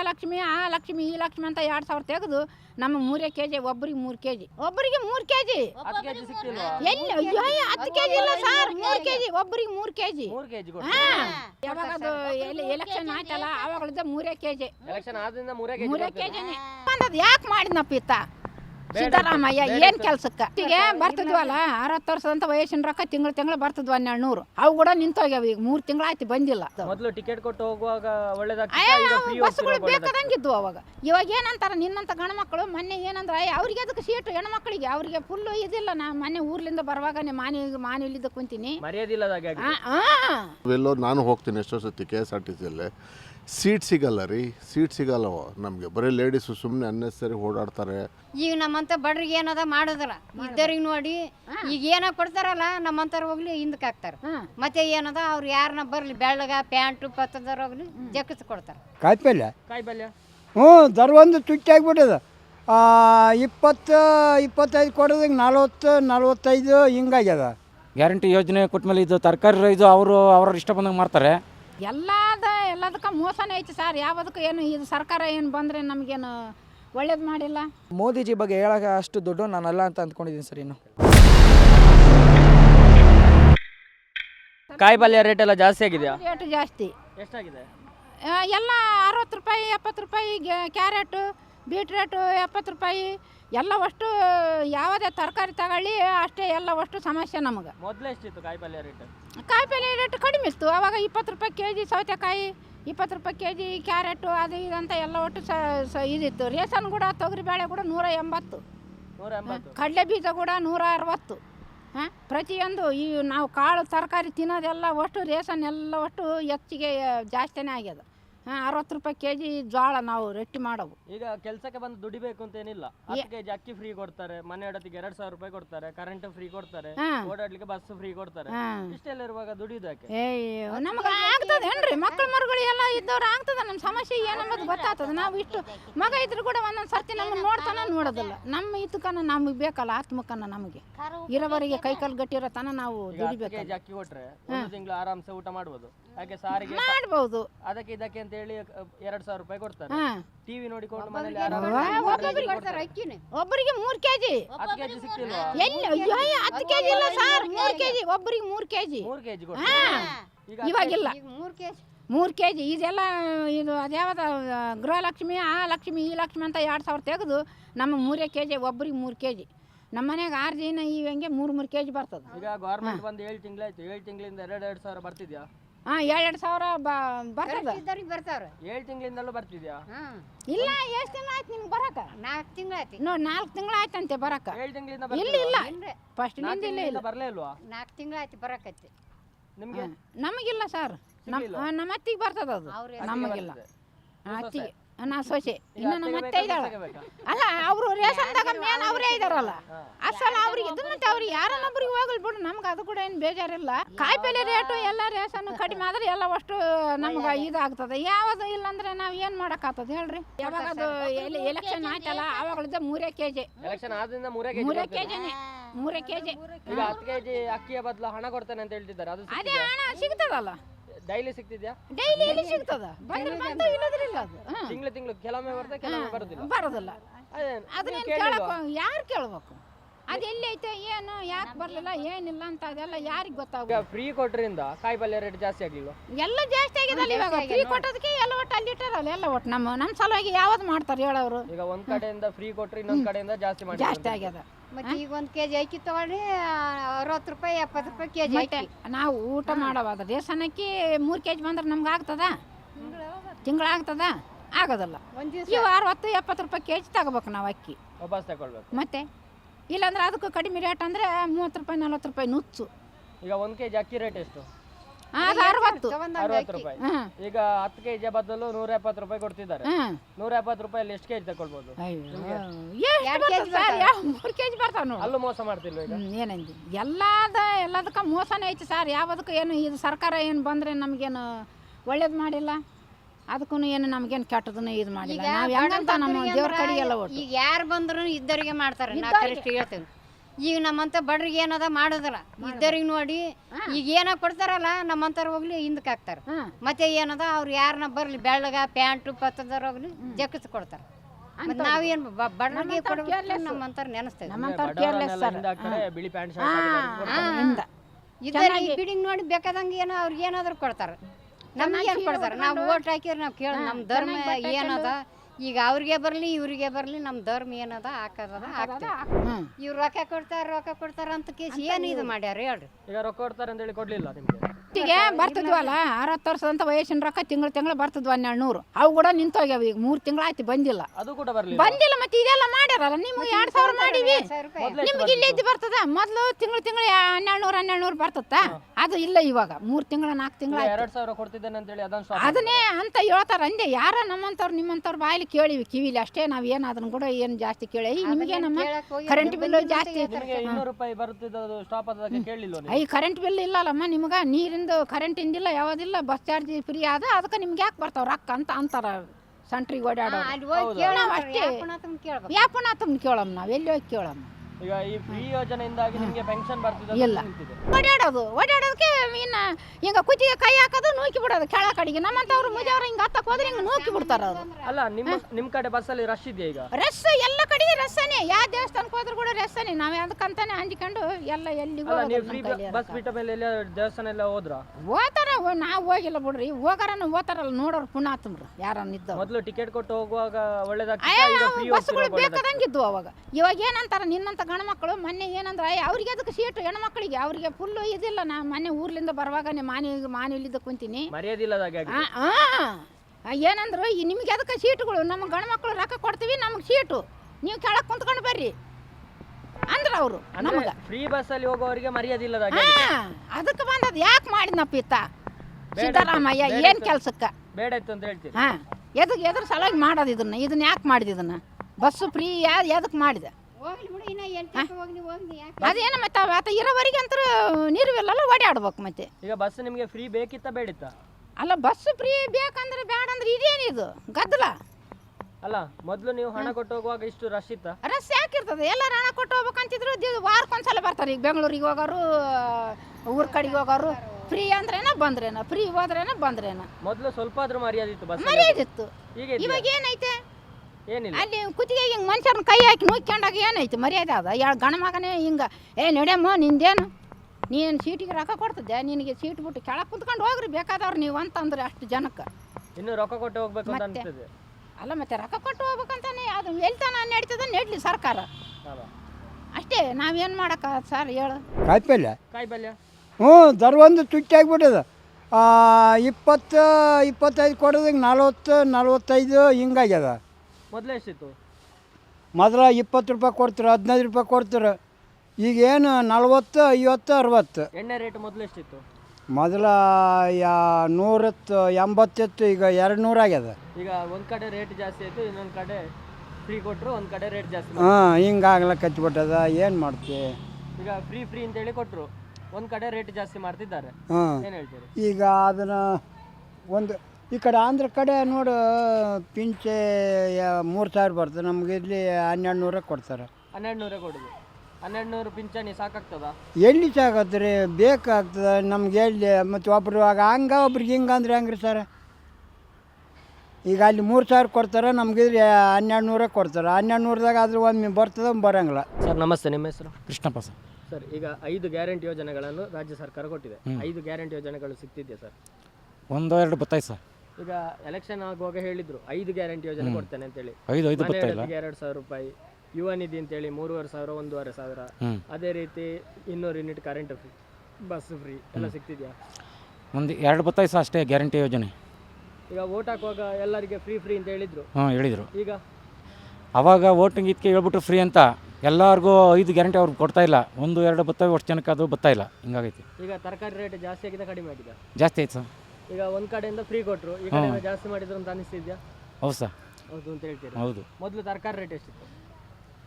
ಗೃಹಲಕ್ಷ್ಮಿ ಆ ಲಕ್ಷ್ಮಿ ಈ ಲಕ್ಷ್ಮಿ ಅಂತ ಎರಡು ಸಾವಿರ ತೆಗೆದು ನಮ್ಮ ಮೂರೇ ಕೆ ಜಿ ಒಬ್ಬರಿಗೆ ಮೂರು ಕೆ ಜಿ ಒಬ್ಬರಿಗೆ ಮೂರು ಕೆ ಜಿ ಹತ್ತು ಕೆಜಿ ಸಿಕ್ತಿಲ್ವಾ? ಎಲ್ಲಿ? ಅಯ್ಯೋ ಹತ್ತು ಕೆ ಜಿ ಇಲ್ಲ ಸರ್. ಮೂರು ಕೆ ಜಿ ಒಬ್ಬರಿಗೆ ಮೂರು ಕೆ ಜಿ ಮೂರು ಕೆಜಿ ಹಾಂ. ಯಾವಾಗ ಅದು ಎಲ್ಲಿ ಎಲೆಕ್ಷನ್ ಆಯ್ತಲ್ಲ ಆವಾಗಲಿದ್ದ ಮೂರೇ ಕೆ ಜಿ ಎಲೆಕ್ಷನ್ ಆದ್ರಿಂದ ಮೂರೇ ಕೆಜಿ ಮೂರೇ ಕೆ ಜಿನೇ ಬಂದದ್ದು ಯಾಕೆ ಮಾಡಿದ್ನಪ್ಪ ಈತ? ಸಿದ್ದರಾಮಯ್ಯ ಏನ್ ಕೆಲ್ಸಕ್ಕ? ಈಗ ಬರ್ತಿದ್ವಲ್ಲ? ಅರವತ್ತು ವರ್ಷದಂತ ವಯಸ್ಸಿನ ರೊಕ್ಕ ತಿಂಗಳ ತಿಂಗಳ ಬರ್ತದ್ವ ಹನ್ನೆರಡು ನೂರು ಅವು ಕೂಡ ನಿಂತೋಗ್ಯಾವ ಈಗ ಮೂರು ತಿಂಗಳಾಯ್ತು ಬಂದಿಲ್ಲ ಮೊದಲು ಟಿಕೆಟ್ ಕೊಟ್ಟು ಹೋಗುವಾಗ ಒಳ್ಳೇದಾಗ ಬಸ್ಗಳು ಬೇಕಾದಂಗಿದ್ವು ಅವಾಗ. ಇವಾಗ ಏನಂತಾರ ನಿನ್ನಂತ ಗಂಡ್ಮಕ್ಳು ಮೊನ್ನೆ ಏನಂದ್ರ ಅಯ್ಯ, ಅವ್ರಿಗೆ ಅದಕ್ಕೆ ಸೀಟು ಹೆಣ್ಮಕ್ಳಿಗೆ ಅವ್ರಿಗೆ ಫುಲ್ ಇದಿಲ್ಲ ನಾ ಮೊನ್ನೆ ಊರ್ಲಿಂದ ಬರುವಾಗ ಮಾನಿ ಮಾನಿಲಿದ್ದ ಕುಂತೀನಿ. ಮರ್ಯಾದಿಲ್ಲ ಹಾ ಆ. ಎಲ್ಲೋ ನಾನು ಹೋಗ್ತೀನಿ ಎಷ್ಟೋ ಸತಿ ಕೆ ಎಸ್ ಆರ್ ಟಿ ಸಿಯಲ್ಲಿ ಸೀಟ್ ಸಿಗಲ್ಲ ರೀ ಸೀಟ್ ಸಿಗಲ್ಲ ನಮಗೆ ಬರೀ ಲೇಡೀಸು ಸುಮ್ಮನೆ ಅನ್ನೆಸರಿ ಓಡಾಡ್ತಾರೆ. ಈಗ ನಮ್ಮಂತ ಬಡ್ರಿಗೆ ಏನದ ಮಾಡಿದ್ರ ಇದ್ದರಿಗೆ ನೋಡಿ ಈಗ ಏನೋ ಕೊಡ್ತಾರಲ್ಲ ನಮ್ಮಂತಾರ ಹೋಗ್ಲಿ ಹಿಂದಕ್ಕೆ ಹಾಕ್ತಾರೆ. ಮತ್ತೆ ಏನದ ಅವ್ರು ಯಾರನ್ನ ಬರ್ಲಿ ಬೆಳ್ಳಗ ಪ್ಯಾಂಟು ಪತ್ತದವ್ರ ಹೋಗ್ಲಿ ಜಕ್ಕಸ್ ಕೊಡ್ತಾರೆ. ಕಾಯಿಪಲ್ಯ ಕಾಯಿ ಪಲ್ಯ? ಹ್ಞೂ ದರ ಒಂದು ತುಟ್ಟಾಗ್ಬಿಟ್ಟದ ಇಪ್ಪತ್ತು ಇಪ್ಪತ್ತೈದು ಕೊಡೋದಕ್ಕೆ ನಲ್ವತ್ತು ನಲ್ವತ್ತೈದು ಹಿಂಗಾಗ್ಯದ. ಗ್ಯಾರಂಟಿ ಯೋಜನೆ ಕೊಟ್ಮೇಲೆ ಇದು ತರಕಾರಿ ಇದು ಅವರು ಅವ್ರ ಇಷ್ಟ ಬಂದಂಗೆ ಮಾಡ್ತಾರೆ. ಎಲ್ಲದ ಎಲ್ಲದಕ್ಕ ಮೋಸನೇ ಐತಿ ಸರ್. ಯಾವುದಕ್ಕೂ ಏನು ಇದು ಸರ್ಕಾರ ಏನು ಬಂದರೆ ನಮಗೇನು ಒಳ್ಳೇದು ಮಾಡಿಲ್ಲ? ಮೋದಿಜಿ ಬಗ್ಗೆ ಹೇಳಕ್ಕೆ ಅಷ್ಟು ದುಡ್ಡು ನಾನಲ್ಲ ಅಂತ ಅಂದ್ಕೊಂಡಿದ್ದೀನಿ ಸರ್ ಇನ್ನು. ಕಾಯಿಪಲ್ಯ ರೇಟ್ ಎಲ್ಲ ಜಾಸ್ತಿ ಆಗಿದೆಯಾ? ರೇಟ್ ಜಾಸ್ತಿ. ಎಷ್ಟಾಗಿದೆ? ಎಲ್ಲ ಅರವತ್ತು ರೂಪಾಯಿ ಎಪ್ಪತ್ತು ರೂಪಾಯಿ ಕ್ಯಾರೆಟು ಬೀಟ್ರೇಟು ಎಪ್ಪತ್ತು ರೂಪಾಯಿ ಎಲ್ಲ ಅಷ್ಟು ಯಾವುದೇ ತರಕಾರಿ ತಗೊಳ್ಳಿ ಅಷ್ಟೇ ಎಲ್ಲ ಅಷ್ಟು ಸಮಸ್ಯೆ ನಮಗೆ. ಮೊದಲು ಎಷ್ಟಿತ್ತು ಕಾಯಿ ಪಲ್ಯ ರೇಟ್? ಕಾಯಿಪಲ್ಯ ರೇಟ್ ಕಡಿಮೆ ಇತ್ತು ಆವಾಗ ಇಪ್ಪತ್ತು ರೂಪಾಯಿ ಕೆ ಜಿ ಸೌತೆಕಾಯಿ ಇಪ್ಪತ್ತು ರೂಪಾಯಿ ಕೆ ಜಿ ಕ್ಯಾರೆಟು ಅದು ಇದಂತ ಎಲ್ಲ ಒಟ್ಟು ಸ ಸ ಇದಿತ್ತು. ರೇಷನ್ ಕೂಡ ತೊಗರಿಬೇಳೆ ಕೂಡ ನೂರ ಎಂಬತ್ತು? ಕಡಲೆ ಬೀಜ ಕೂಡ ನೂರ ಅರವತ್ತು. ಹಾಂ ಪ್ರತಿಯೊಂದು ಈ ನಾವು ಕಾಳು ತರಕಾರಿ ತಿನ್ನೋದೆಲ್ಲ ಒಟ್ಟು ರೇಷನ್ ಎಲ್ಲ ಒಟ್ಟು ಹೆಚ್ಚಿಗೆ ಜಾಸ್ತಿನೇ ಆಗ್ಯದ. ಅರವತ್ತು ರೂಪಾಯಿ ಕೆ ಜಿ ಜೋಳ ನಾವು ರೆಟ್ಟಿ ಮಾಡೋವು. ಈಗ ಕೆಲಸಕ್ಕೆ ಬಂದು ದುಡಿಬೇಕು ಅಂತ ಏನಿಲ್ಲ. ಹತ್ತು ಕೆಜಿ ಅಕ್ಕಿ ಫ್ರೀ ಕೊಡ್ತಾರೆ ಮನೆ ಅಡತಿಗೆ ಎರಡ್ ಸಾವಿರ ರೂಪಾಯಿ ಕೊಡ್ತಾರೆ ಕರೆಂಟ್ ಫ್ರೀ ಕೊಡ್ತಾರೆ ಓಡಾಡ್ಲಿಕ್ಕೆ ಬಸ್ ಫ್ರೀ ಕೊಡ್ತಾರೆ. ಇಷ್ಟೆಲ್ಲ ಇರುವಾಗ ದುಡಿಯೋದಕ್ಕೆ? ನಮ್ಗೆ ಆಗ್ತದೇನ್ರಿ ಏನ್ರಿ? ಮರುಗಳು ಎಲ್ಲ ಇದ್ದವ್ರು ಆಗ್ತದ. ನಮ್ಮ ಸಮಸ್ಯೆ ಏನಂಬುದು ಗೊತ್ತಾಗ್ತದೆ. ನಾವು ಇಷ್ಟು ಮಗ ಇದ್ರು ಕೂಡ ಒಂದೊಂದು ಸರ್ತಿ ನಮ್ಮನ್ನು ನೋಡ್ತಾನ ನೋಡೋದಿಲ್ಲ. ನಮ್ಮ ಇದಕ್ಕನ ನಮಗೆ ಬೇಕಲ್ಲ ಆತ್ಮಕ್ಕನ ನಮಗೆ. ಇರೋವರೆಗೆ ಕೈಕಾಲು ಗಟ್ಟಿರೋ ತನ ನಾವು ದುಡಿಬೇಕು ಕೆಜಿ ಅಕ್ಕಿ ಕೊಟ್ರೆ ಒಂದು ತಿಂಗಳು ಆರಾಮ್ಸೆ ಊಟ ಮಾಡ್ಬೋದು. ಹಾಗೆ ಸಾರಿಗೆ ಮಾಡ್ಬೋದು. ಅದಕ್ಕೆ ಇದಕ್ಕೆ ಅಂತ ಹೇಳಿ ಎರಡ್ ಸಾವಿರ ರೂಪಾಯಿ ಕೊಡ್ತಾರೆ. ಹಾಂ. ಟಿವಿ ನೋಡಿಕೊಂಡು ಮನೇಲಿ ಒಬ್ಬೊಬ್ರಿಗೆ ಕೊಡ್ತಾರೆ. ಅಕ್ಕಿನೇ. ಒಬ್ಬರಿಗೆ ಮೂರ್ ಕೆಜಿ. ಹತ್ತು ಕೆಜಿ ಸಿಕ್ಕಿಲ್ಲ ಎಲ್ಲಿ? ಅಯ್ಯೋ ಹತ್ತು ಕೆಜಿ ಇಲ್ಲ ಸರ್. ಮೂರ್ ಕೆಜಿ. ಒಬ್ಬರಿಗೆ ಮೂರ್ ಕೆಜಿ. ಮೂರ್ ಕೆಜಿ ಕೊಡ್ತಾರೆ. ಈಗ ಇವಾಗಿಲ್ಲ. ಮೂರ್ ಕೆಜಿ. ಕೆ ಜಿ ಮೂರು ಕೆ ಜಿ ಇದೆಲ್ಲ ಇದು ಅದ್ಯಾವ್ದು ಆ, ಗೃಹಲಕ್ಷ್ಮಿ ಆ ಲಕ್ಷ್ಮಿ ಈ ಲಕ್ಷ್ಮಿ ಅಂತ ಎರಡು ಸಾವಿರ ತೆಗೆದು ನಮ್ಮ ಮೂರೇ ಕೆ ಜಿ ಒಬ್ರಿಗೆ ಮೂರು ಕೆ ಜಿ ನಮ್ಮ ಮನೆಗೆ ಆರು ದಿನ ಹೆಂಗೆ ಮೂರು ಮೂರು ಕೆ ಜಿ ಬರ್ತದೆ. ಈಗ ಗೌರ್ಮೆಂಟ್ ಬಂದು ಏಳು ತಿಂಗಳಾಯ್ತು ಏಳು ತಿಂಗಳಿಂದ ಎರಡು ಎರಡು ಸಾವಿರ ಬರ್ತಿದ್ಯಾ? ಹಾಂ ಎರಡೆರಡು ಸಾವಿರ ಬ ಬರ್ತದೆ. ಇದ್ದವ್ರಿಗೆ ಬರ್ತಾವ್ರೆ. ಏಳು ತಿಂಗಳಿಂದಲೂ ಬರ್ತಿದ್ಯಾ? ಹಾಂ. ಇಲ್ಲ ಎಷ್ಟು ತಿಂಗಳು ಆಯ್ತು ನಿಮ್ಗೆ ಬರಕ? ನಾಲ್ಕು ತಿಂಗಳಾಯ್ತು ನೋಡಿ ನಾಲ್ಕು ತಿಂಗಳು ಆಯ್ತಂತೆ ಬರಕ. ಏಳು ತಿಂಗಳಿಂದ ಇಲ್ಲ ಇಲ್ಲ. ಫಸ್ಟ್ ನಾಲ್ಕು ನಿಂದ ಇಲ್ಲ ಇಲ್ಲ. ಬರ್ಲೇ ಇಲ್ವಾ? ನಾಲ್ಕು ತಿಂಗಳಾಯ್ತು ಬರಕತ್ತಿ. ನಿಮಗೆ? ನಮಗಿಲ್ಲ ಸರ್. ನಮ್ಮ? ನಮ್ಮ ಅತ್ತಿಗೆ ಬರ್ತದ ಅದು. ಅವ್ರು ನಮಗಿಲ್ಲ. ಅತ್ತಿಗೆ ನಾ ಸೊಸೆ. ಇನ್ನು ನಮ್ಮ ಅತ್ತೆ ಇದ್ದಾಳೆ? ಅಲ್ಲ ಅವರು ರೇಷನ್ದಾಗ ಮೇನ್ ಅವರೇ ಇದಾರಲ್ಲ. ಅಸಲ ಅವ್ರಿಗೆ ಇದು ಮತ್ತೆ ಅವ್ರಿಗೆ ಯಾರನ್ನೊಬ್ರಿಗೆ ಹೋಗಲ್ ಬಿಡು ನಮ್ಗೆ ಅದು ಕೂಡ ಏನು ಬೇಜಾರಿಲ್ಲ. ಕಾಯಿಪಲ್ಲೆ ರೇಟು ಎಲ್ಲ ರೇಷನ್ ಕಡಿಮೆ ಆದ್ರೆ ಎಲ್ಲ ಅಷ್ಟು ನಮ್ಗೆ ಇದಾಗ್ತದೆ. ಯಾವುದು ಇಲ್ಲಾಂದ್ರೆ ನಾವು ಏನು ಮಾಡೋಕ್ಕಾಗ್ತದೆ ಹೇಳ್ರಿ? ಯಾವಾಗ ಅದು ಎಲೆಕ್ಷನ್ ಆಯ್ತಲ್ಲ ಅವಾಗಳಿದ್ದ ಮೂರೇ ಕೆ ಜಿ ಎಲೆಕ್ಷನ್ ಆದ್ರಿಂದ ಮೂರೇ ಕೆಜಿ ಮೂರೇ ಕೆ ಜಿನೇ ಮೂರೇ ಕೆ ಜಿ ಈಗ ಹತ್ತು ಕೆಜಿ ಅಕ್ಕಿಯ ಬದಲು ಹಣ ಕೊಡ್ತೇನೆ ಅಂತ ಹೇಳ್ತಿದ್ದಾರೆ. ಅದು ಅದೇ ಹಣ ಸಿಗ್ತದಲ್ಲ. ಡೈಲಿ ಸಿಗ್ತಿದ್ಯಾ? ಡೈಲಿ ಎಲ್ಲಿ ಸಿಗ್ತದ? ಬಂದ್ರೆ ಬಂತು ಇಲ್ಲದ್ರೆ ಇಲ್ಲ ಅದು. ತಿಂಗಳು ತಿಂಗಳು ಕೆಲವೊಮ್ಮೆ ಬರ್ತಾ ಕೆಲವೊಮ್ಮೆ ಬರುದಿಲ್ಲ. ಬರೋದಿಲ್ಲ. ಅದೇ ಅದನ್ನ? ಕೇಳಕ್ ಯಾರು ಕೇಳ್ಬೇಕು? ಅದು ಎಲ್ಲಿ ಐತೆ ಏನು ಯಾಕೆ ಬರಲಿಲ್ಲ ಏನಿಲ್ಲ ಅಂತ ಅದೆಲ್ಲ ಯಾರಿಗೆ ಈಗ ಗೊತ್ತಾಗ ಫ್ರೀ ಕೊಟ್ರಿಂದ ಕಾಯಿ ಪಲ್ಯ ರೇಟ್ ಜಾಸ್ತಿ ಆಗಲಿಲ್ಲ ಎಲ್ಲ ಜಾಸ್ತಿ ಆಗಿದಲ್ಲ ಇವಾಗ. ಫ್ರೀ ಕೊಟ್ಟೋದಕ್ಕೆ ಎಲ್ಲ ಒಟ್ಟು ಅಲ್ಲಿ ಇಟ್ಟಾರಲ್ಲ ಎಲ್ಲ ಒಟ್ಟು ನಮ್ಮ ನಮ್ಮ ಸಲುವಾಗಿ ಯಾವ್ದು ಮಾಡ್ತಾರೆ ಹೇಳೋರು ಈಗ ಒಂದ್ ಕಡೆಯಿಂದ ಫ್ರೀ ಕೊಟ್ರಿ ಇನ್ನೊಂದ್ ಕಡೆಯಿಂದ ಜಾಸ್ತಿ ಮಾಡಿ ಜಾಸ್ತಿ ಆಗ್ಯದ. ಮತ್ತೆ ಈಗ ಒಂದು ಕೆ ಜಿ ಅಕ್ಕಿ ತಗೊಳ್ಳಿ ಅರವತ್ತು ರೂಪಾಯಿ ಎಪ್ಪತ್ತು ರೂಪಾಯಿ ಕೆ ಜಿ ಮತ್ತೆ ಅಕ್ಕಿ. ನಾವು ಊಟ ಮಾಡೋವಾಗ ರೇಷನ್ ಅಕ್ಕಿ ಮೂರು ಕೆ ಜಿ ಬಂದ್ರೆ ನಮ್ಗೆ ಆಗ್ತದ? ತಿಂಗಳಾಗ್ತದ ಆಗೋದಲ್ಲ. ಒಂದು ದಿವಸ. ಇವು ಅರವತ್ತು ಎಪ್ಪತ್ತು ರೂಪಾಯಿ ಕೆ ಜಿ ತಗೋಬೇಕು ನಾವು ಅಕ್ಕಿ. ವಾಪಸ್ ತಗೊಳ್ಬೇಕು. ಮತ್ತೆ? ಇಲ್ಲಾಂದ್ರೆ ಅದಕ್ಕೂ ಕಡಿಮೆ ರೇಟ್ ಅಂದರೆ ಮೂವತ್ತು ರೂಪಾಯಿ ನಲ್ವತ್ತು ರೂಪಾಯಿ ನುಚ್ಚು. ಈಗ ಒಂದ್ ಕೆಜಿ ಅಕ್ಕಿ ರೇಟ್ ಎಷ್ಟು? ಅದು ಅರವತ್ತು. ಅರವತ್ತು ರೂಪಾಯಿ. ಈಗ ಹತ್ತು ಕೆಜಿ ಬದಲು ನೂರ ಎಪ್ಪತ್ತು ರೂಪಾಯಿ ಕೊಡ್ತಿದ್ದಾರೆ. ಹಾಂ. ನೂರ ಎಪ್ಪತ್ತು ರೂಪಾಯಲ್ಲಿ ಎಷ್ಟು ಕೆಜಿ ತಗೊಳ್ಬೋದು? ಮೂರು ಕೆ ಜಿ ಬರ್ತಾವ ನೋಡಿ. ಅಲ್ಲೂ ಮೋಸ ಮಾಡ್ತಿಲ್ವ ಈಗ? ಏನಂದಿ? ಎಲ್ಲದ ಎಲ್ಲದಕ್ಕೂ ಮೋಸನೇ ಐತಿ ಸರ್. ಯಾವುದಕ್ಕೂ ಏನು ಇದು ಸರ್ಕಾರ ಏನು ಬಂದರೆ ನಮಗೇನು ಒಳ್ಳೇದು ಮಾಡಿಲ್ಲ? ಅದಕ್ಕೂ ಏನು ನಮಗೇನು ಕೆಟ್ಟದನ್ನ ಇದು ಮಾಡಿಲ್ಲ. ನಾವು ಹೆಂಗಂತ ನಮ್ಮ ದೇವ್ರ ಕಡೆಗೆಲ್ಲ ಒಟ್ಟು. ಈಗ ಯಾರು ಬಂದ್ರು ಇದ್ದವರಿಗೆ ಮಾಡ್ತಾರೆ. ನಾ ಇದ್ದವ್ರಿಗೆ. ಕರೆಕ್ಟ್ ಹೇಳ್ತೇವೆ ಈಗ ನಮ್ಮಂತ ಬಡ್ರಿಗೆ ಏನದ ಮಾಡೋದಲ್ಲ ಇದ್ದರಿಗೆ ನೋಡಿ ಈಗ ಏನೋ ಕೊಡ್ತಾರಲ್ಲ ನಮ್ಮಂತವ್ರು ಹೋಗ್ಲಿ ಹಿಂದಕ್ಕೆ ಹಾಕ್ತಾರೆ. ಮತ್ತೆ ಏನದ ಅವ್ರು ಯಾರನ್ನ ಬರ್ಲಿ ಬೆಳ್ಳಗ ಪ್ಯಾಂಟು ಪತ್ತದವ್ರು ಹೋಗ್ಲಿ ಜಕ್ಕಸ್ ಕೊಡ್ತಾರೆ. ಮತ್ತೆ ನಾವೇನು ಬಡ್ರಿಗೆ ನಮ್ಮಂತವ್ರು ಕೊಡ್ಬೇಕು. ನಮ್ಮಂತವ್ರು ನೆನೆಸ್ತೇವೆ ಬಿಳಿ ಪ್ಯಾಂಟ್ ನೋಡಿ ಬೇಕಾದಂಗೆ ಏನೋ ಅವ್ರಿಗೆ ಏನಾದ್ರು ಕೊಡ್ತಾರೆ. ನಮ್ಗೆ ಏನು ಕೊಡ್ತಾರೆ? ನಾವು ಓಟ್ ಹಾಕಿದ್ರೆ ನಾವು ಕೇಳಿ ಹಾ, ನಮ್ಮ ಧರ್ಮ ಏನದ? ಈಗ ಅವ್ರಿಗೆ ಬರಲಿ ಇವ್ರಿಗೆ ಬರಲಿ ನಮ್ಮ ಧರ್ಮ ಏನದ ಹಾಕದ. ಇವ್ರು ರೊಕ್ಕ ಕೊಡ್ತಾರ ರೊಕ್ಕ ಕೊಡ್ತಾರ ಅಂತ ಕೇಸ್ ಏನು ಇದು ಮಾಡ್ಯಾರ ಹೇಳ್ರಿ. ಈಗ ರೊಕ್ಕ ಕೊಡ್ತಾರೆ ಅಂತ ಹೇಳಿ ಕೊಡ್ಲಿಲ್ಲ ನಿಮ್ಗೆ. ಒಟ್ಟಿಗೆ ಬರ್ತಿದ್ವಲ್ಲ ಅರವತ್ತು ವರ್ಷದಂತ ವಯಸ್ಸಿನ ರೊಕ್ಕ ತಿಂಗಳು ತಿಂಗಳು ಬರ್ತಿದ್ವ ಹನ್ನೆರಡು ನೂರು. ಅವು ಕೂಡ ನಿಂತೋಗ್ಯಾವ ಈಗ ಮೂರು ತಿಂಗಳಾಯ್ತು ಬಂದಿಲ್ಲ. ಅದು ಕೂಡ ಬರ್ಲಿಲ್ಲ. ಬಂದಿಲ್ಲ ಮತ್ತೆ ಇದೆಲ್ಲ ಮಾಡ್ಯಾರಲ್ಲ ನಿಮ್ಗೆ ಎರಡು ಸಾವಿರ ಮಾಡಿವಿ. ನಿಮ್ಗೆ ಇಲ್ಲಿ ಇದ್ದು ಬರ್ತದ? ಮೊದಲು ತಿಂಗಳು ತಿಂಗಳು ಹನ್ನೆರಡು ನೂರು ಹನ್ನೆರಡು ನೂರು ಬರ್ತತ್ತ? ಅದು ಇಲ್ಲ ಇವಾಗ ಮೂರು ತಿಂಗಳ ನಾಲ್ಕು ತಿಂಗಳು ಎರಡು ಎರಡ್ ಸಾವಿರ ಕೊಡ್ತಿದ್ದೇನೆ ಅಂತ ಹೇಳಿ ಅದನ್ನ ಸ್ಟಾಪ್ ಅದನ್ನೇ ಅಂತ ಹೇಳ್ತಾರ ಅಂದೆ ಯಾರ ನಮ್ಮಂತವ್ರು ನಿಮ್ಮಂತವ್ರು ಬಾಯಲ್ಲಿ ಕೇಳಿವಿ ಕಿವಿಲಿ ಅಷ್ಟೇ ನಾವು ಏನು ಅದನ್ನ ಕೂಡ ಏನು ಜಾಸ್ತಿ ಕೇಳಿ ನಿಮಗೆ ನಮ್ಮ ಕೇಳಕ್ ಹೋಗಿ ಕರೆಂಟ್ ಬಿಲ್ ಜಾಸ್ತಿ ನಿಮಗೆ ಇನ್ನೂರು ರೂಪಾಯಿ ಬರುತ್ತಿದ್ದು ಸ್ಟಾಪ್ ಕೇಳಲಿಲ್ಲ ನೀವು? ಐ ಕರೆಂಟ್ ಬಿಲ್ ಇಲ್ಲಲ್ಲಮ್ಮ ನಿಮ್ಗೆ ನೀರಿಂದು ಕರೆಂಟ್ ಇಂದಿಲ್ಲ ಯಾವುದಿಲ್ಲ ಬಸ್ ಚಾರ್ಜ್ ಫ್ರೀ ಆದ ಅದಕ್ಕೆ ನಿಮ್ಗೆ ಯಾಕೆ ಬರ್ತಾವ ರೊಕ್ಕ ಅಂತ ಅಂತಾರ ಸೆಂಟ್ರಿಗೆ ಓಡಾಡೋ ಅಲ್ಲಿ ಹೋಗಿ ಹೌದು. ನಾವ್ ಅಷ್ಟೇ. ಕೇಳ್ಬೇಕು. ಯಾಪನ ತಮ್ಮ ಕೇಳಮ್ಮ ನಾವು ಎಲ್ಲಿ ಹೋಗಿ ಕೇಳಮ್ಮ ಈಗ ಈ ಫ್ರೀ ಯೋಜನೆಯಿಂದಾಗಿ ನಿಮಗೆ ಪೆನ್ಷನ್ ಬರ್ತಿದ್ದು ಇಲ್ಲ. ನಿಂತಿದೆ. ಓಡಾಡೋದು ಓಡಾಡೋದಕ್ಕೆ ಹಿಂಗ ಕುತ್ತಿಗೆ ಕೈ ಹಾಕೋದು ನೂಕಿ ಬಿಡೋದು. ಕೆಳ ಕಡೆಗೆ. ನಮ್ಮಂತವ್ರು ಮುಜವ್ರು ಹಿಂಗ ಹತ್ತಕ್ಕೆ ಹೋದ್ರೆ ಹಿಂಗ ನೂಕಿ ಬಿಡ್ತಾರೆ ಅವರು. ಅಲ್ಲ ನಿಮ್ಮ ನಿಮ್ಮ ಕಡೆ ಬಸ್ಸಲ್ಲಿ ರಶ್ ಇದೆಯಾ ಈಗ? ರಸ್ ಎಲ್ಲ ಕಡೆಗೆ ರಸ್ಸನೇ ಯಾವ ದೇವಸ್ಥಾನಕ್ಕೆ ಹೋದ್ರು ಕೂಡ ರಸ್ಸನೇ ನಾವೇ ಅದಕ್ಕಂತಾನೆ ಅಂಜಿಕೊಂಡು ಎಲ್ಲ ಎಲ್ಲಿಗೂ ಅಲ್ಲ ನೀವು ಫ್ರೀ ಬಸ್ ಬಿಟ್ಟ ಮೇಲೆ ಎಲ್ಲ ದೇವಸ್ಥಾನ ಎಲ್ಲ ಹೋದ್ರ? ಹೋತಾರ ನಾವು ಹೋಗಿಲ್ಲ ಬಿಡ್ರಿ. ಹೋಗಾರನು ಹೋತಾರಲ್ಲ ನೋಡೋರು ಪುಣ್ಯಾತ್ಮರು ಯಾರನ್ನ ಇದ್ದವ್ರು. ಮೊದಲು ಟಿಕೆಟ್ ಕೊಟ್ಟು ಹೋಗುವಾಗ ಒಳ್ಳೇದಾಗ್ತದೆ ಬಸ್ಗಳು ಬೇಕಾದಂಗಿದ್ವು ಅವಾಗ. ಇವಾಗ ಏನಂತಾರ ನಿನ್ನಂತ ಮಕ್ಕಳು ಮೊನ್ನೆ ಏನಂದ್ರ ಅವ್ರಿಗೆ ಅದಕ್ಕೆ ಸೀಟು ಹೆಣ್ಮಕ್ಳಿಗೆ. ಅವ್ರಿಗೆ ಫುಲ್ಲು ಇದಿಲ್ಲ. ನಾ ಮೊನ್ನೆ ಊರ್ಲಿಂದ ಮಾನಿ ಮಾನಿಲಿದ್ದ ಕುಂತೀನಿ. ಮರ್ಯಾದಿಲ್ಲದಾಗೆ ಆಗಿದೆ. ಆ, ಆ, ಏನಂದ್ರು ಈ ನಿಮ್ಗೆ ಅದಕ್ಕೆ ಸೀಟುಗಳು? ನಮ್ಮ ಗಂಡ್ಮಕ್ಳು ರೊಕ್ಕ ಕೊಡ್ತೀವಿ ನಮಗೆ ಸೀಟು. ನೀವು ಕೆಳಗೆ ಕುಂತ್ಕೊಂಡು ಬರ್ರಿ. ಅಂದ್ರ ಅವರು ನಮಗೆ ನಮಗ. ಫ್ರೀ ಬಸ್ ಅಲ್ಲಿ ಹೋಗೋರಿಗೆ ಮರ್ಯಾದೆ ಇಲ್ಲದ ಹಾ ಅದಕ್ಕೆ ಬಂದದ ಯಾಕೆ ಮಾಡಿದ್ನಪ್ಪ ಈತ ಬೇಡ ಸಿದ್ದರಾಮಯ್ಯ ಏನ್ ಇತ್ತು. ಕೆಲ್ಸಕ್ಕೆ? ಬೇಡ ಇತ್ತು ಅಂತ ಹೇಳ್ತೀರಿ ಹಾ ಎದಕ್ ಎದ್ರ ಸಲುವಾಗಿ ಮಾಡೋದು ಇದನ್ನ? ಇದನ್ನ ಯಾಕೆ ಮಾಡಿದ ಇದನ್ನ? ಬಸ್ಸು ಫ್ರೀ ಯಾ ಎದಕ್ಕೆ ಮಾಡಿದೆ? ಅದೇನು ಮತ್ತೆ ಆತ ಇರೋವರೆಗೆ ಅಂತ ನೀರುವಿಲ್ಲಲ್ಲ ಓಡಾಡ್ಬೇಕು ಮತ್ತೆ. ಈಗ ಬಸ್ ನಿಮಗೆ ಫ್ರೀ ಬೇಕಿತ್ತ ಬೇಡಿತ್ತ? ಅಲ್ಲ ಬಸ್ ಫ್ರೀ ಬೇಕಂದ್ರೆ ಬೇಡ ಅಂದ್ರೆ ಇದೇನಿದು ಗದ್ದಲ? ಅಲ್ಲ ಮೊದಲು ನೀವು ಹಣ ಕೊಟ್ಟು ಹೋಗುವಾಗ ಇಷ್ಟು ರಶ್ ಇತ್ತ? ರಸ್ ಯಾಕಿರ್ತದೆ? ಎಲ್ಲರೂ ಹಣ ಕೊಟ್ಟು ಹೋಗ್ಬೇಕಂತಿದ್ರು ವಾರಕ್ಕೊಂದ್ಸಲ ಬರ್ತಾರೆ. ಈಗ ಬೆಂಗಳೂರಿಗೆ ಹೋಗೋರು ಊರ ಕಡೆಗೆ ಹೋಗೋರು ಫ್ರೀ ಅಂದ್ರೇನ ಬಂದ್ರೇನ? ಫ್ರೀ ಹೋದ್ರೇನ ಬಂದ್ರೇನ? ಮೊದಲು ಸ್ವಲ್ಪ ಆದ್ರೂ ಮರ್ಯಾದೆ ಇತ್ತು ಬಸ್ ಮರ್ಯಾದಿತ್ತು ಈಗ ಇವಾಗ ಏನೈತೆ ಏನಿಲ್ಲ. ಅಲ್ಲಿ ಕುತ್ತಿಗೆ ಹಿಂಗೆ ಮನುಷ್ಯರನ್ನ ಕೈ ಹಾಕಿ ನೂಕ್ಕೊಂಡಾಗ ಏನಾಯ್ತು? ಮರ್ಯಾದೆ ಅದ? ಯಾ ಗಣ ಮಗನೇ ಹಿಂಗೆ ಏ ನಡೆಯಮ್ಮ ನಿಂದೇನು? ನೀನು ಸೀಟಿಗೆ ರೊಕ್ಕ ಕೊಡ್ತದೆ ನಿನಗೆ ಸೀಟ್ ಬಿಟ್ಟು ಕೆಳಗೆ ಕುತ್ಕೊಂಡು ಹೋಗ್ರಿ ಬೇಕಾದವ್ರು ನೀವು ಅಂತಂದ್ರೆ ಅಷ್ಟು ಜನಕ್ಕೆ. ಇನ್ನು ರೊಕ್ಕ ಕೊಟ್ಟು ಹೋಗ್ಬೇಕು ಅಂತ ಮತ್ತೆ? ಅನಿಸ್ತದೆ. ಅಲ್ಲ ಮತ್ತೆ ರೊಕ್ಕ ಕೊಟ್ಟು ಹೋಗ್ಬೇಕಂತಾನೆ ಅದು ಎಲ್ತಾನ ನಡೀತದ ನಡ್ಲಿ ಸರ್ಕಾರ. ಅಷ್ಟೇ ನಾವೇನು ಮಾಡಕ್ಕ ಸರ್ ಹೇಳು. ಕಾಯಿಪಲ್ಯ? ಕಾಯಿ ಪಲ್ಯ ಹ್ಞೂ ದರ ಒಂದು ತುಟ್ಟಾಗ್ಬಿಟ್ಟದ ಇಪ್ಪತ್ತು ಇಪ್ಪತ್ತೈದು ಕೊಡೋದಕ್ಕೆ ನಲ್ವತ್ತು ನಲ್ವತ್ತೈದು ಹಿಂಗಾಗ್ಯದ. ಮೊದಲೇ ಎಷ್ಟಿತ್ತು? ಮೊದಲ ಇಪ್ಪತ್ತು ರೂಪಾಯಿ ಕೊಡ್ತಾರೆ ಹದಿನೈದು ರೂಪಾಯಿ ಕೊಡ್ತಾರೆ ಈಗೇನು ನಲ್ವತ್ತು ಐವತ್ತು ಅರವತ್ತು? ಎಣ್ಣೆ ರೇಟ್ ಮೊದಲು ಎಷ್ಟಿತ್ತು? ಮೊದಲ ಯಾ ನೂರತ್ತು ಎಂಬತ್ತಿತ್ತು ಈಗ ಎರಡು ನೂರಾಗ್ಯದ ಈಗ ಒಂದು ಕಡೆ ರೇಟ್ ಜಾಸ್ತಿ ಆಯಿತು ಇನ್ನೊಂದು ಕಡೆ ಫ್ರೀ ಕೊಟ್ಟರು ಒಂದು ಕಡೆ ರೇಟ್ ಜಾಸ್ತಿ ಹಾಂ ಹಿಂಗಾಗ್ಲಕ್ಕ ಕಚ್ಬಿಟ್ಟದ ಏನು ಮಾಡ್ತೀವಿ ಈಗ ಫ್ರೀ ಫ್ರೀ ಅಂತೇಳಿ ಕೊಟ್ಟರು ಒಂದು ಒಂದ್ ಕಡೆ ರೇಟ್ ಜಾಸ್ತಿ ಮಾಡ್ತಿದ್ದಾರೆ. ಹಾಂ. ಏನು ಹೇಳ್ತೀರಿ? ಈಗ ಅದನ್ನು ಒಂದು ಈ ಕಡೆ ಆಂಧ್ರ ಕಡೆ ನೋಡು ಪಿಂಚೆ ಮೂರು ಸಾವಿರ ಬರ್ತದೆ. ನಮ್ಗೆ ಇಲ್ಲಿ ಹನ್ನೆರಡು ನೂರ ಕೊಡ್ತಾರೆ. ಹನ್ನೆರಡು ನೂರ ಕೊಡುದು. ಹನ್ನೆರಡು ನೂರು ಪಿಂಚಣಿ ಸಾಕಾಗ್ತದ? ಎಲ್ಲಿ ಸಾಕತ್ರಿ? ಬೇಕಾಗ್ತದೆ. ನಮ್ಗೆ ಎಲ್ಲಿ ಮತ್ತು ಒಬ್ರು ಆಗ ಹಂಗ ಒಬ್ರಿಗೆ ಹಿಂಗೆ ಅಂದ್ರೆ ಹೆಂಗ್ರಿ ಸರ್ ಈಗ ಅಲ್ಲಿ ಮೂರು ಸಾವಿರ ಕೊಡ್ತಾರೆ ನಮ್ಗೆ ಇಲ್ಲಿ ಹನ್ನೆರಡು ನೂರ ಕೊಡ್ತಾರೆ. ಹನ್ನೆರಡು ನೂರದಾಗ ಆದ್ರೆ ಒಮ್ಮೆ ಬರ್ತದೆ ಒಮ್ಮೆ ಬರಂಗಿಲ್ಲ. ಸರ್ ನಮಸ್ತೆ. ನಿಮ್ಮ ಹೆಸರು? ಕೃಷ್ಣಪ್ಪ ಸರ್ ಸರ್ ಈಗ ಐದು ಗ್ಯಾರಂಟಿ ಯೋಜನೆಗಳನ್ನು ರಾಜ್ಯ ಸರ್ಕಾರ ಕೊಟ್ಟಿದೆ. ಐದು ಗ್ಯಾರಂಟಿ ಯೋಜನೆಗಳು ಸಿಗ್ತಿದೆಯಾ ಸರ್ ಒಂದು ಎರಡು ಬತ್ತಾಯ್ತು ಸರ್ ಈಗ ಎಲೆಕ್ಷನ್ ಆಗುವಾಗ ಹೇಳಿದ್ರು ಐದು ಗ್ಯಾರಂಟಿ ಯೋಜನೆ ಕೊಡ್ತೇನೆ ಅಂತೇಳಿ. ಐದು ಐದು ಮನೆ ಎರಡು ಸಾವಿರ ರೂಪಾಯಿ ಯುವ ನಿಧಿ ಅಂತೇಳಿ ಮೂರುವರೆ ಸಾವಿರ ಒಂದೂವರೆ ಸಾವಿರ. ಅದೇ ರೀತಿ ಇನ್ನೂರು unit current free bus free ಎಲ್ಲ ಸಿಗ್ತಿದ್ಯಾ? ಒಂದು ಎರಡು ಬತ್ತಾಯ್ತು ಅಷ್ಟೇ ಗ್ಯಾರಂಟಿ ಯೋಜನೆ. ಈಗ ವೋಟ್ ಹಾಕುವಾಗ ಎಲ್ಲರಿಗೆ ಫ್ರೀ ಫ್ರೀ ಅಂತ ಹೇಳಿದ್ರು. ಹಾಂ ಹೇಳಿದ್ರು. ಈಗ? ಅವಾಗ ವೋಟಿಂಗ್ ಇದಕ್ಕೆ ಹೇಳ್ಬಿಟ್ಟು ಫ್ರೀ ಅಂತ. ಎಲ್ಲರಿಗೂ ಐದು ಗ್ಯಾರಂಟಿ ಅವ್ರಿಗೆ ಕೊಡ್ತಾ ಇಲ್ಲ. ಒಂದು ಎರಡು ಬತ್ತಾವೆ ಅಷ್ಟು ಜನಕ್ಕೆ ಅದು ಬತ್ತಾ ಇಲ್ಲ. ಹಿಂಗಾಗೈತಿ. ಈಗ ತರಕಾರಿ ರೇಟ್ ಜಾಸ್ತಿ ಆಗಿದೆ ಕಡಿಮೆ ಆಗಿದೆ ಜಾಸ್ತಿ ಆಯ್ತು ಸರ್. ಈಗ ಒಂದ್ ಕಡೆಯಿಂದ ಫ್ರೀ ಕೊಟ್ರು ಈ ಕಡೆ ಜಾಸ್ತಿ ಮಾಡಿದ್ರು ಅಂತ ಅನಿಸ್ತಿದ್ಯಾ? ಹೌದು ಸರ್. ಹೌದು ಅಂತ ಹೇಳ್ತೀರಿ? ಹೌದು. ಮೊದಲು ತರಕಾರಿ ರೇಟ್ ಎಷ್ಟಿತ್ತು?